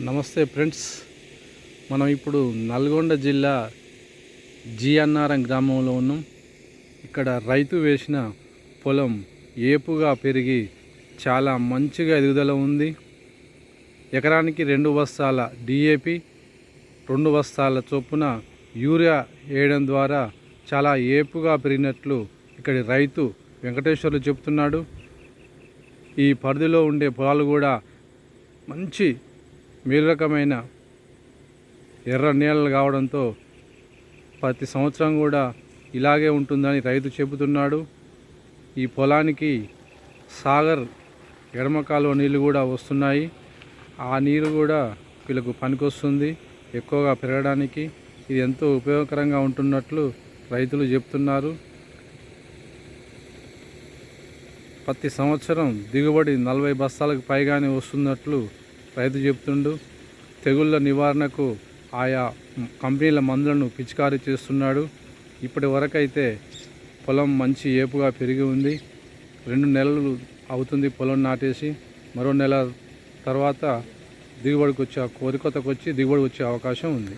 నమస్తే ఫ్రెండ్స్. మనం ఇప్పుడు నల్గొండ జిల్లా జిఎన్ఆర్ఎం గ్రామంలో ఉన్నాం. ఇక్కడ రైతు వేసిన పొలం ఏపుగా పెరిగి చాలా మంచిగా ఎదుగుదల ఉంది. ఎకరానికి రెండు బస్తాల డిఏపి రెండు బస్తాల చొప్పున యూరియా వేయడం ద్వారా చాలా ఏపుగా పెరిగినట్లు ఇక్కడి రైతు వెంకటేశ్వర్లు చెప్తున్నాడు. ఈ పరిధిలో ఉండే పొలాలు కూడా మంచి మేలు రకమైన ఎర్ర నేలలు కావడంతో ప్రతి సంవత్సరం కూడా ఇలాగే ఉంటుందని రైతు చెబుతున్నాడు. ఈ పొలానికి సాగర్ ఎడమ కాలువ నీళ్ళు కూడా వస్తున్నాయి. ఆ నీరు కూడా వీళ్ళకు పనికొస్తుంది ఎక్కువగా పెరగడానికి. ఇది ఎంతో ఉపయోగకరంగా ఉంటున్నట్లు రైతులు చెప్తున్నారు. ప్రతి సంవత్సరం దిగుబడి నలభై బస్తాలకు పైగానే వస్తున్నట్లు రైతు చెప్తుండు తెగుళ్ళ నివారణకు ఆయా కంపెనీల మందులను పిచికారీ చేస్తున్నాడు. ఇప్పటి వరకైతే పొలం మంచి ఏపుగా పెరిగి ఉంది. రెండు నెలలు అవుతుంది పొలం నాటేసి మరో నెల తర్వాత దిగుబడికి వచ్చే కోరికొతకు వచ్చి దిగుబడి వచ్చే అవకాశం ఉంది.